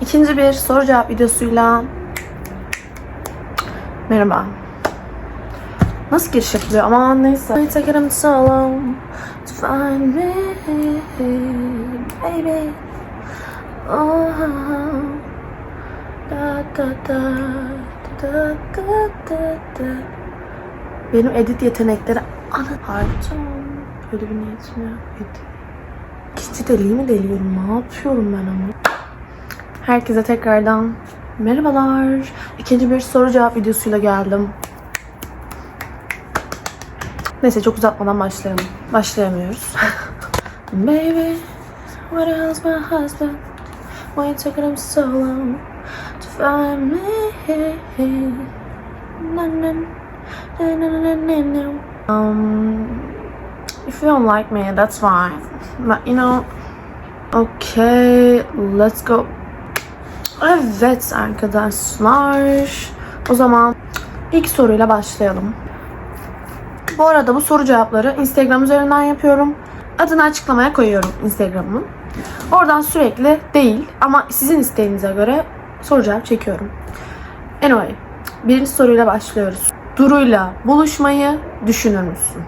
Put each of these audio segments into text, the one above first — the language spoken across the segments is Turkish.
İkinci bir soru cevap videosuyla merhaba. Nasıl giriş yapılıyor? Aman neyse. I take it so long to find me, baby. Oh, da da da da da da da. Benim edit yetenekleri ana harcam. Öyle bir niyetim yok. Edit. İkinci deliği mi deliyorum? Ne yapıyorum ben ama? Herkese tekrardan merhabalar. İkinci bir soru cevap videosuyla geldim. Neyse çok uzatmadan başlayalım. Başlayamıyoruz. Baby, what else my husband? Why you taking him so long to find me? Na, na, na, na, na, na, na. Um, if you don't like me, that's fine. But you know, okay, let's go. Evet arkadaşlar. O zaman ilk soruyla başlayalım. Bu arada bu soru cevapları Instagram üzerinden yapıyorum. Adını açıklamaya koyuyorum Instagram'ın. Oradan sürekli değil ama sizin isteğinize göre soru cevap çekiyorum. Anyway, birinci soruyla başlıyoruz. Duru'yla buluşmayı düşünür müsün?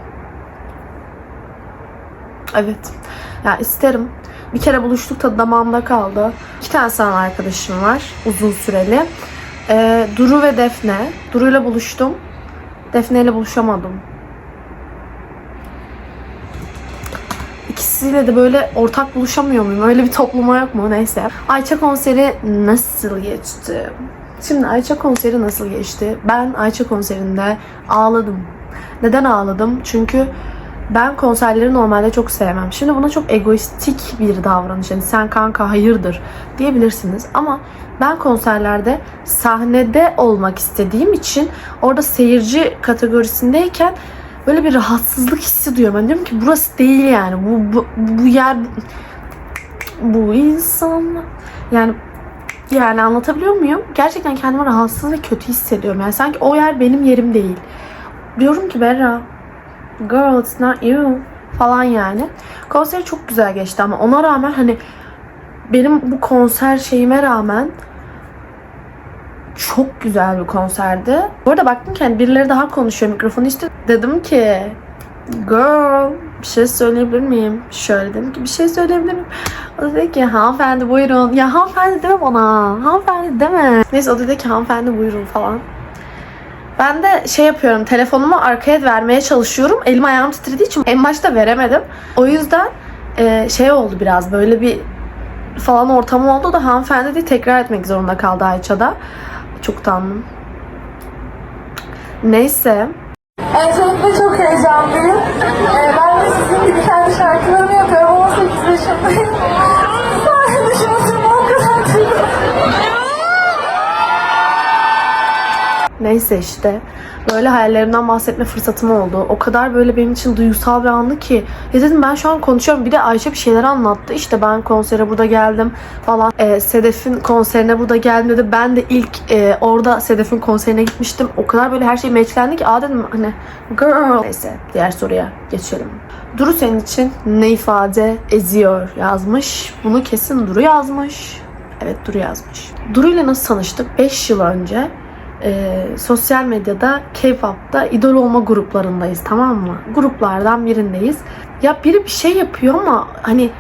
Evet. Ya isterim. Bir kere buluştuk tadı damağımda kaldı. İki tane sana arkadaşım var. Uzun süreli. Ee, Duru ve Defne. Duru'yla buluştum. Defne ile buluşamadım. İkisiyle de böyle ortak buluşamıyor muyum? Öyle bir topluma yok mu? Neyse. Ayça konseri nasıl geçti? Şimdi Ayça konseri nasıl geçti? Ben Ayça konserinde ağladım. Neden ağladım? Çünkü ben konserleri normalde çok sevmem. Şimdi buna çok egoistik bir davranış. Yani sen kanka hayırdır diyebilirsiniz. Ama ben konserlerde sahnede olmak istediğim için orada seyirci kategorisindeyken böyle bir rahatsızlık hissediyorum. Ben diyorum ki burası değil yani. Bu, bu, bu yer bu, bu insan yani yani anlatabiliyor muyum? Gerçekten kendimi rahatsız ve kötü hissediyorum. Yani sanki o yer benim yerim değil. Diyorum ki Berra girl it's not you falan yani. Konser çok güzel geçti ama ona rağmen hani benim bu konser şeyime rağmen çok güzel bir konserdi. Bu arada baktım ki hani birileri daha konuşuyor mikrofonu işte dedim ki girl bir şey söyleyebilir miyim? Şöyle dedim ki bir şey söyleyebilir miyim? O da dedi ki hanımefendi buyurun. Ya hanımefendi deme bana. Hanımefendi deme. Neyse o dedi ki hanımefendi buyurun falan. Ben de şey yapıyorum telefonumu arkaya vermeye çalışıyorum. Elim ayağım titrediği için en başta veremedim. O yüzden e, şey oldu biraz böyle bir falan ortam oldu da hanımefendi de tekrar etmek zorunda kaldı Ayça'da. Çok utandım. Neyse. Öncelikle çok heyecanlıyım. Ee, ben de Neyse işte böyle hayallerimden bahsetme fırsatım oldu. O kadar böyle benim için duygusal bir andı ki. Ya dedim ben şu an konuşuyorum. Bir de Ayşe bir şeyler anlattı. İşte ben konsere burada geldim falan. Ee, Sedef'in konserine burada geldim dedi. Ben de ilk e, orada Sedef'in konserine gitmiştim. O kadar böyle her şey meçlendi ki. Aa dedim hani girl. Neyse diğer soruya geçelim. Duru senin için ne ifade ediyor yazmış. Bunu kesin Duru yazmış. Evet Duru yazmış. Duru ile nasıl tanıştık? 5 yıl önce e, sosyal medyada K-pop'ta idol olma gruplarındayız tamam mı? Gruplardan birindeyiz. Ya biri bir şey yapıyor ama hani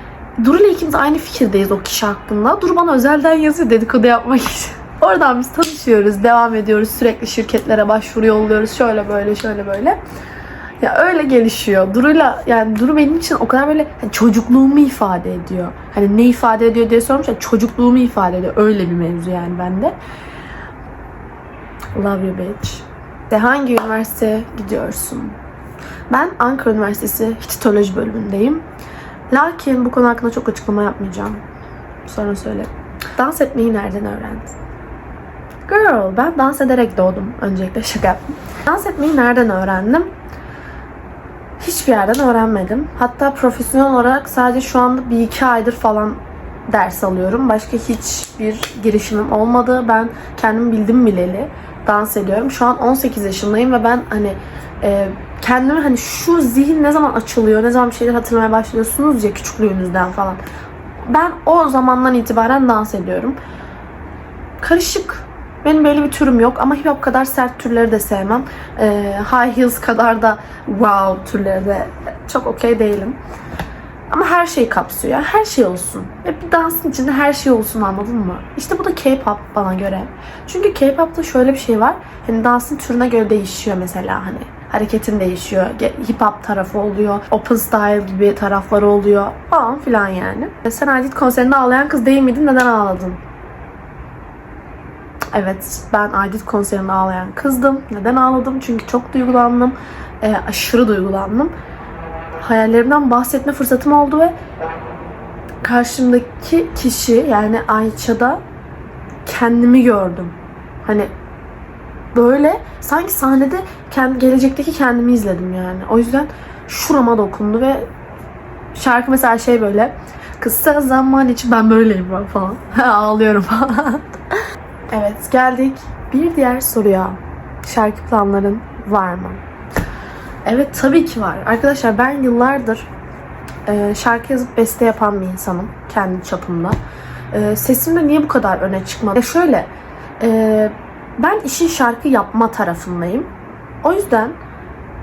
Duru ile ikimiz aynı fikirdeyiz o kişi hakkında. Duru bana özelden yazıyor dedikodu yapmak için. Oradan biz tanışıyoruz, devam ediyoruz. Sürekli şirketlere başvuru yolluyoruz. Şöyle böyle, şöyle böyle. Ya öyle gelişiyor. Duru'yla yani Duru benim için o kadar böyle hani çocukluğumu ifade ediyor. Hani ne ifade ediyor diye sormuş ya çocukluğumu ifade ediyor. Öyle bir mevzu yani bende. Love you bitch. De hangi üniversiteye gidiyorsun? Ben Ankara Üniversitesi Hititoloji bölümündeyim. Lakin bu konu hakkında çok açıklama yapmayacağım. Sonra söyle. Dans etmeyi nereden öğrendin? Girl, ben dans ederek doğdum. Öncelikle şaka yaptım. Dans etmeyi nereden öğrendim? Hiçbir yerden öğrenmedim. Hatta profesyonel olarak sadece şu anda bir iki aydır falan ders alıyorum. Başka hiçbir girişimim olmadı. Ben kendim bildim bileli dans ediyorum. Şu an 18 yaşındayım ve ben hani e, kendimi hani şu zihin ne zaman açılıyor, ne zaman bir şeyler hatırlamaya başlıyorsunuz ya küçüklüğünüzden falan. Ben o zamandan itibaren dans ediyorum. karışık. Benim böyle bir türüm yok ama hip hop kadar sert türleri de sevmem. Ee, high heels kadar da wow türleri de çok okey değilim. Ama her şeyi kapsıyor. Her şey olsun. Ve bir dansın içinde her şey olsun anladın mı? İşte bu da K-pop bana göre. Çünkü K-pop'ta şöyle bir şey var. Hani dansın türüne göre değişiyor mesela hani. Hareketin değişiyor. Hip hop tarafı oluyor. Open style gibi tarafları oluyor. Falan filan yani. Sen Aydit konserinde ağlayan kız değil miydin? Neden ağladın? Evet, ben Aydit konserinde ağlayan kızdım. Neden ağladım? Çünkü çok duygulandım. Ee, aşırı duygulandım. Hayallerimden bahsetme fırsatım oldu ve karşımdaki kişi yani Ayça'da kendimi gördüm. Hani böyle sanki sahnede kendi, gelecekteki kendimi izledim yani. O yüzden şurama dokundu ve şarkı mesela şey böyle kısa zaman için ben böyleyim falan. Ağlıyorum falan. evet geldik bir diğer soruya. Şarkı planların var mı? Evet tabii ki var. Arkadaşlar ben yıllardır e, şarkı yazıp beste yapan bir insanım kendi çapımda. E, sesim de niye bu kadar öne çıkmadı? E, şöyle e, ben işin şarkı yapma tarafındayım. O yüzden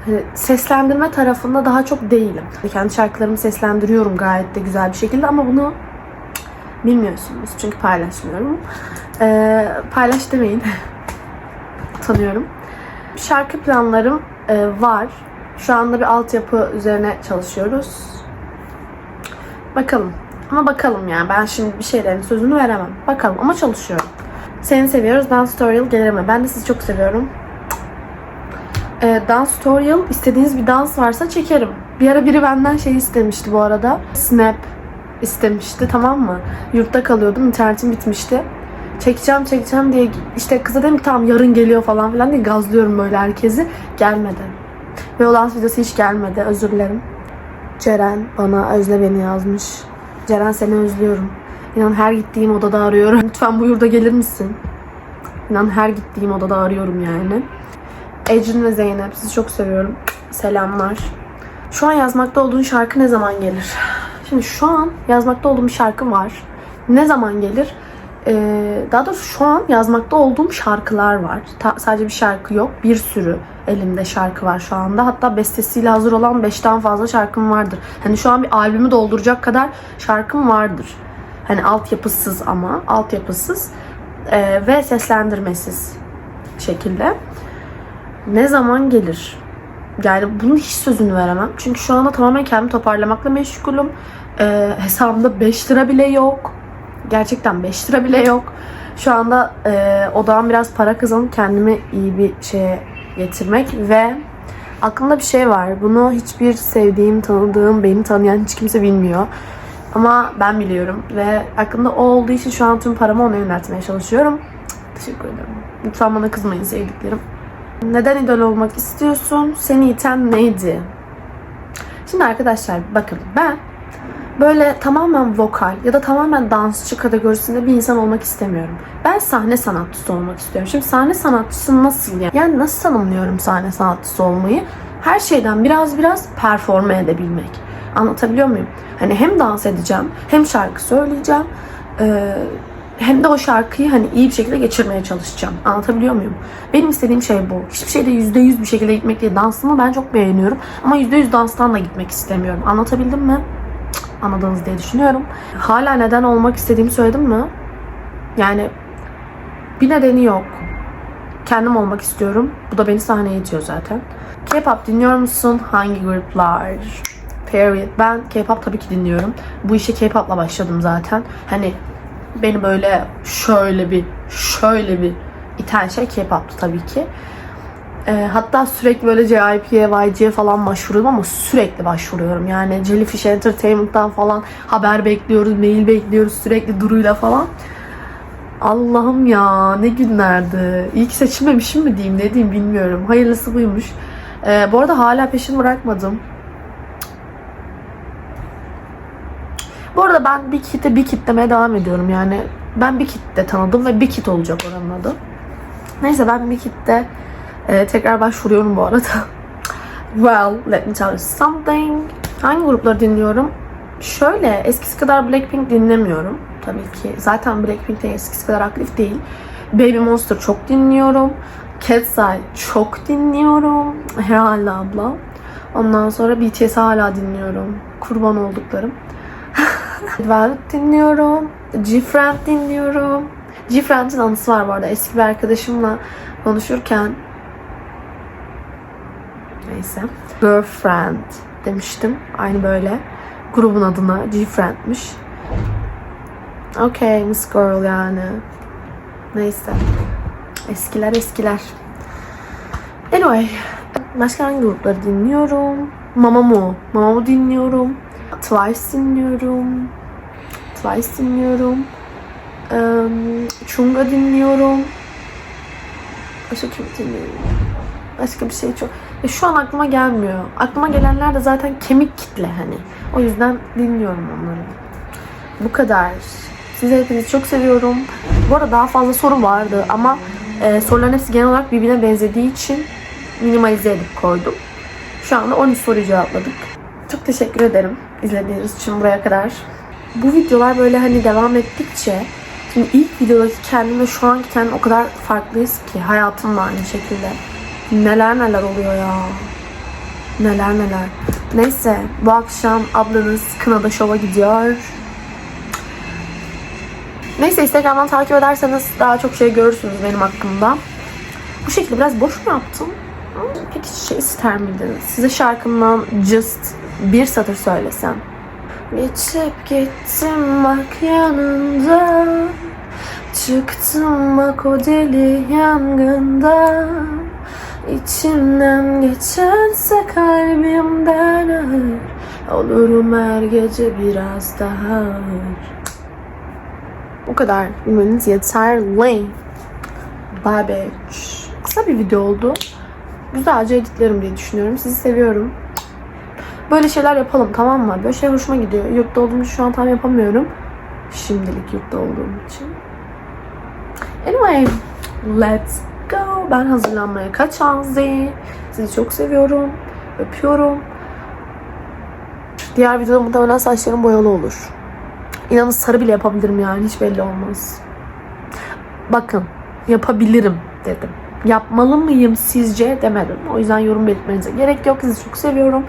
hani, seslendirme tarafında daha çok değilim. Kendi şarkılarımı seslendiriyorum gayet de güzel bir şekilde ama bunu bilmiyorsunuz çünkü paylaşmıyorum. E, paylaş demeyin. Tanıyorum. Şarkı planlarım e, var. Şu anda bir altyapı üzerine çalışıyoruz. Bakalım. Ama bakalım yani. Ben şimdi bir şeylerin sözünü veremem. Bakalım ama çalışıyorum. Seni seviyoruz. Dance Tutorial gelir? Ben de sizi çok seviyorum. E, dance Tutorial istediğiniz bir dans varsa çekerim. Bir ara biri benden şey istemişti bu arada. Snap istemişti tamam mı? Yurtta kalıyordum. internetim bitmişti. Çekeceğim çekeceğim diye işte kıza dedim tamam yarın geliyor falan filan diye gazlıyorum böyle herkesi. Gelmedi. Ve o dans videosu hiç gelmedi. Özür dilerim. Ceren bana özle beni yazmış. Ceren seni özlüyorum. İnan her gittiğim odada arıyorum. Lütfen bu yurda gelir misin? İnan her gittiğim odada arıyorum yani. Ecrin ve Zeynep sizi çok seviyorum. Selamlar. Şu an yazmakta olduğun şarkı ne zaman gelir? Şimdi şu an yazmakta olduğum bir şarkı var. Ne zaman gelir? Ee, daha doğrusu şu an yazmakta olduğum şarkılar var. Ta- sadece bir şarkı yok. Bir sürü elimde şarkı var şu anda. Hatta bestesiyle hazır olan 5'ten fazla şarkım vardır. Hani şu an bir albümü dolduracak kadar şarkım vardır. Hani altyapısız ama altyapısız ee, ve seslendirmesiz şekilde. Ne zaman gelir? Yani bunun hiç sözünü veremem. Çünkü şu anda tamamen kendimi toparlamakla meşgulüm. Ee, hesabımda 5 lira bile yok. Gerçekten 5 lira bile yok. Şu anda e, odağım biraz para kazanıp kendimi iyi bir şeye getirmek ve aklımda bir şey var. Bunu hiçbir sevdiğim, tanıdığım, beni tanıyan hiç kimse bilmiyor. Ama ben biliyorum ve aklımda o olduğu için şu an tüm paramı ona yöneltmeye çalışıyorum. Teşekkür ederim. Lütfen bana kızmayın sevdiklerim. Neden idol olmak istiyorsun? Seni iten neydi? Şimdi arkadaşlar bakın ben böyle tamamen vokal ya da tamamen dansçı kategorisinde bir insan olmak istemiyorum. Ben sahne sanatçısı olmak istiyorum. Şimdi sahne sanatçısı nasıl yani? Yani nasıl tanımlıyorum sahne sanatçısı olmayı? Her şeyden biraz biraz performe edebilmek. Anlatabiliyor muyum? Hani hem dans edeceğim, hem şarkı söyleyeceğim, hem de o şarkıyı hani iyi bir şekilde geçirmeye çalışacağım. Anlatabiliyor muyum? Benim istediğim şey bu. Hiçbir şeyde yüzde yüz bir şekilde gitmek değil. Dansını ben çok beğeniyorum. Ama yüzde yüz danstan da gitmek istemiyorum. Anlatabildim mi? Anladınız diye düşünüyorum. Hala neden olmak istediğimi söyledim mi? Yani bir nedeni yok. Kendim olmak istiyorum. Bu da beni sahneye itiyor zaten. K-pop dinliyor musun? Hangi gruplar? Period. Ben K-pop tabii ki dinliyorum. Bu işe K-pop'la başladım zaten. Hani beni böyle şöyle bir şöyle bir iten şey K-pop'tu tabii ki. Ee, hatta sürekli böyle JYP'ye, YG'ye falan başvuruyorum ama sürekli başvuruyorum. Yani Jellyfish Entertainment'tan falan haber bekliyoruz, mail bekliyoruz sürekli Duru'yla falan. Allah'ım ya ne günlerdi. İyi ki seçilmemişim mi diyeyim ne diyeyim bilmiyorum. Hayırlısı buymuş. Ee, bu arada hala peşini bırakmadım. Bu arada ben bir kitle bir kitlemeye devam ediyorum yani. Ben bir kitle tanıdım ve bir kit olacak oranın adı. Neyse ben bir kitle e, tekrar başvuruyorum bu arada. well, let me tell you something. Hangi grupları dinliyorum? Şöyle eskisi kadar Blackpink dinlemiyorum. tabii ki. Zaten Blackpink de eskisi kadar aktif değil. Baby Monster çok dinliyorum. Cat's Eye çok dinliyorum. Herhalde abla. Ondan sonra BTS hala dinliyorum. Kurban olduklarım. Velvet dinliyorum. G-Friend dinliyorum. G-Friend'in anısı var bu arada. Eski bir arkadaşımla konuşurken Neyse. Girlfriend demiştim. Aynı böyle. Grubun adına G-Friend'miş. Okay, Miss Girl yani. Neyse. Eskiler eskiler. Anyway. Başka hangi grupları dinliyorum? Mamamoo. Mamamoo dinliyorum. Twice dinliyorum. Twice dinliyorum. Eee, Chunga dinliyorum. Başka kim dinliyorum? Başka bir şey çok... Ya şu an aklıma gelmiyor. Aklıma gelenler de zaten kemik kitle hani. O yüzden dinliyorum onları. Bu kadar. Sizi hepinizi çok seviyorum. Bu arada daha fazla soru vardı ama e, soruların hepsi genel olarak birbirine benzediği için minimalize edip koydum. Şu anda 13 soruyu cevapladık. Çok teşekkür ederim izlediğiniz için buraya kadar. Bu videolar böyle hani devam ettikçe Şimdi ilk videodaki kendimle şu anki kendim o kadar farklıyız ki hayatım da aynı şekilde. Neler neler oluyor ya. Neler neler. Neyse bu akşam ablanız Kına'da şova gidiyor. Neyse Instagram'dan takip ederseniz daha çok şey görürsünüz benim hakkımda. Bu şekilde biraz boş mu yaptım? Peki şey ister miydiniz? Size şarkımdan Just bir satır söylesem. Geçip gittim bak yanında Çıktım bak o deli yangında İçimden geçense kalbimden ağır Olurum her gece biraz daha ağır Bu kadar bilmeniz yeterli Bye Kısa bir video oldu Güzelce editlerim diye düşünüyorum Sizi seviyorum Böyle şeyler yapalım tamam mı? Böyle şey hoşuma gidiyor. Yurtta olduğum için şu an tam yapamıyorum. Şimdilik yurtta olduğum için. Anyway, let's go. Ben hazırlanmaya kaçan Zey. Sizi çok seviyorum. Öpüyorum. Diğer videoda muhtemelen saçlarım boyalı olur. İnanın sarı bile yapabilirim yani. Hiç belli olmaz. Bakın, yapabilirim dedim. Yapmalı mıyım sizce demedim. O yüzden yorum belirtmenize gerek yok. Sizi çok seviyorum.